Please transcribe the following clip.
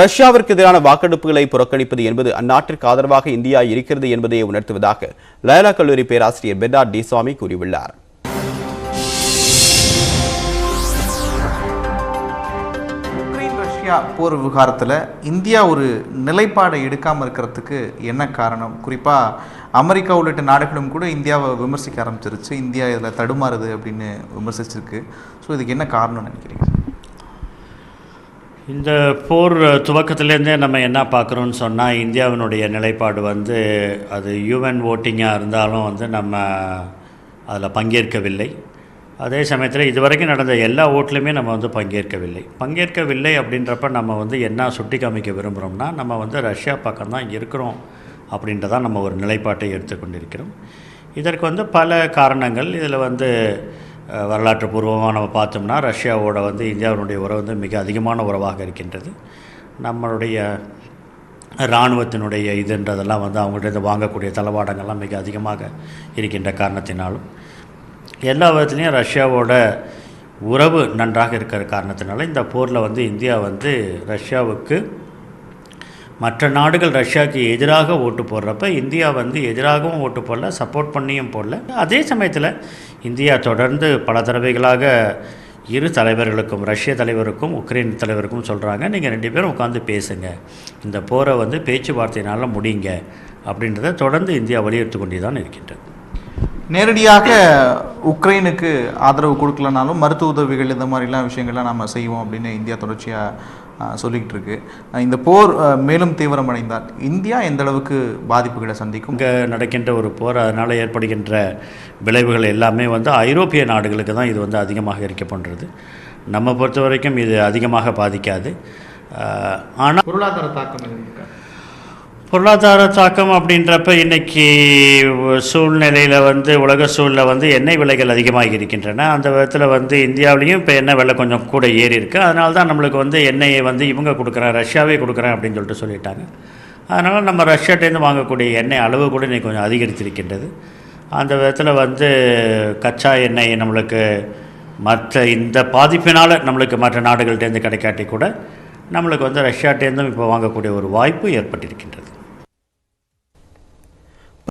ரஷ்யாவிற்கு எதிரான வாக்கெடுப்புகளை புறக்கணிப்பது என்பது அந்நாட்டிற்கு ஆதரவாக இந்தியா இருக்கிறது என்பதையே உணர்த்துவதாக லயலா கல்லூரி பேராசிரியர் பெர்னார்ட் டிசாமி கூறியுள்ளார். ரஷ்யா போர் விவகாரத்தில் இந்தியா ஒரு நிலைப்பாடை எடுக்காமல் இருக்கிறதுக்கு என்ன காரணம்? குறிப்பாக அமெரிக்கா உள்ளிட்ட நாடுகளும் கூட இந்தியாவை விமர்சிக்க ஆரம்பிச்சிருச்சு. இந்தியா இதில் தடுமாறுது அப்படின்னு விமர்சிச்சிருக்கு. ஸோ இதுக்கு என்ன காரணம்னு நினைக்கிறீங்க? இந்த போர் துவக்கத்துலேருந்தே நம்ம என்ன பார்க்குறோன்னு சொன்னால் இந்தியாவினுடைய நிலைப்பாடு வந்து அது யூஎன் ஓட்டிங்காக இருந்தாலும் வந்து நம்ம அதில் பங்கேற்கவில்லை. அதே சமயத்தில் இதுவரைக்கும் நடந்த எல்லா ஓட்லையுமே நம்ம வந்து பங்கேற்கவில்லை. பங்கேற்கவில்லை அப்படின்றப்ப நம்ம வந்து என்ன சுட்டி காமிக்க விரும்புகிறோம்னா நம்ம வந்து ரஷ்யா பக்கம்தான் இருக்கிறோம் அப்படின்றதான் நம்ம ஒரு நிலைப்பாட்டை எடுத்துக்கொண்டிருக்கிறோம். இதற்கு வந்து பல காரணங்கள். இதில் வந்து வரலாற்று பூர்வமாக நம்ம பார்த்தோம்னா ரஷ்யாவோட வந்து இந்தியாவினுடைய உறவு வந்து மிக அதிகமான உறவாக இருக்கின்றது. நம்மளுடைய இராணுவத்தினுடைய இதுன்றதெல்லாம் வந்து அவங்கள்ட்ட வாங்கக்கூடிய தளவாடங்கள்லாம் மிக அதிகமாக இருக்கின்ற காரணத்தினாலும் எல்லா விதத்துலேயும் ரஷ்யாவோட உறவு நன்றாக இருக்கிற காரணத்தினால இந்த போரில் வந்து இந்தியா வந்து ரஷ்யாவுக்கு மற்ற நாடுகள் ரஷ்யாவுக்கு எதிராக ஓட்டு போடுறப்ப இந்தியா வந்து எதிராகவும் ஓட்டு போடல சப்போர்ட் பண்ணியும் போடல. அதே சமயத்தில் இந்தியா தொடர்ந்து பல தடவைகளாக இரு தலைவர்களுக்கும் ரஷ்ய தலைவருக்கும் உக்ரைன் தலைவருக்கும் சொல்கிறாங்க நீங்கள் ரெண்டு பேரும் உட்காந்து பேசுங்க. இந்த போரை வந்து பேச்சுவார்த்தையினால் முடிங்க. அப்படின்றத தொடர்ந்து இந்தியா வலியுறுத்தி கொண்டே தான் இருக்கின்றது. நேரடியாக உக்ரைனுக்கு ஆதரவு கொடுக்கலனாலும் மருத்துவ உதவிகள் இந்த மாதிரிலாம் விஷயங்கள்லாம் நம்ம செய்வோம் அப்படின்னு இந்தியா தொடர்ச்சியாக சொல்லிக்கிட்டு இருக்கு. இந்த போர் மேலும் தீவிரமடைந்தால் இந்தியா எந்த அளவுக்கு பாதிப்புகளை சந்திக்கும்? இங்கே நடக்கின்ற ஒரு போர் அதனால் ஏற்படுகின்ற விளைவுகள் எல்லாமே வந்து ஐரோப்பிய நாடுகளுக்கு தான் இது வந்து அதிகமாக இருக்க பண்ணுறது நம்ம பொறுத்த வரைக்கும் இது அதிகமாக பாதிக்காது. ஆனால் பொருளாதார தாக்கம்? பொருளாதார தாக்கம் அப்படின்றப்ப இன்னைக்கு சூழ்நிலையில் வந்து உலக சூழலில் வந்து எண்ணெய் விலைகள் அதிகமாக இருக்கின்றன. அந்த விதத்தில் வந்து இந்தியாவிலையும் இப்போ எண்ணெய் விலை கொஞ்சம் கூட ஏறி இருக்குது அதனால தான் நம்மளுக்கு வந்து எண்ணெயை வந்து இவங்க கொடுக்குறேன் ரஷ்யாவே கொடுக்குறேன் அப்படின்னு சொல்லிட்டு சொல்லிட்டாங்க. அதனால் நம்ம ரஷ்யாட்டேருந்து வாங்கக்கூடிய எண்ணெய் அளவு கூட இன்னைக்கு கொஞ்சம் அதிகரித்திருக்கின்றது. அந்த விதத்தில் வந்து கச்சா எண்ணெய் நம்மளுக்கு மற்ற இந்த பாதிப்பினால் நம்மளுக்கு மற்ற நாடுகள்டேருந்து கிடைக்காட்டி கூட நம்மளுக்கு வந்து ரஷ்யாட்டேருந்தும் இப்போ வாங்கக்கூடிய ஒரு வாய்ப்பு ஏற்பட்டிருக்கின்றது.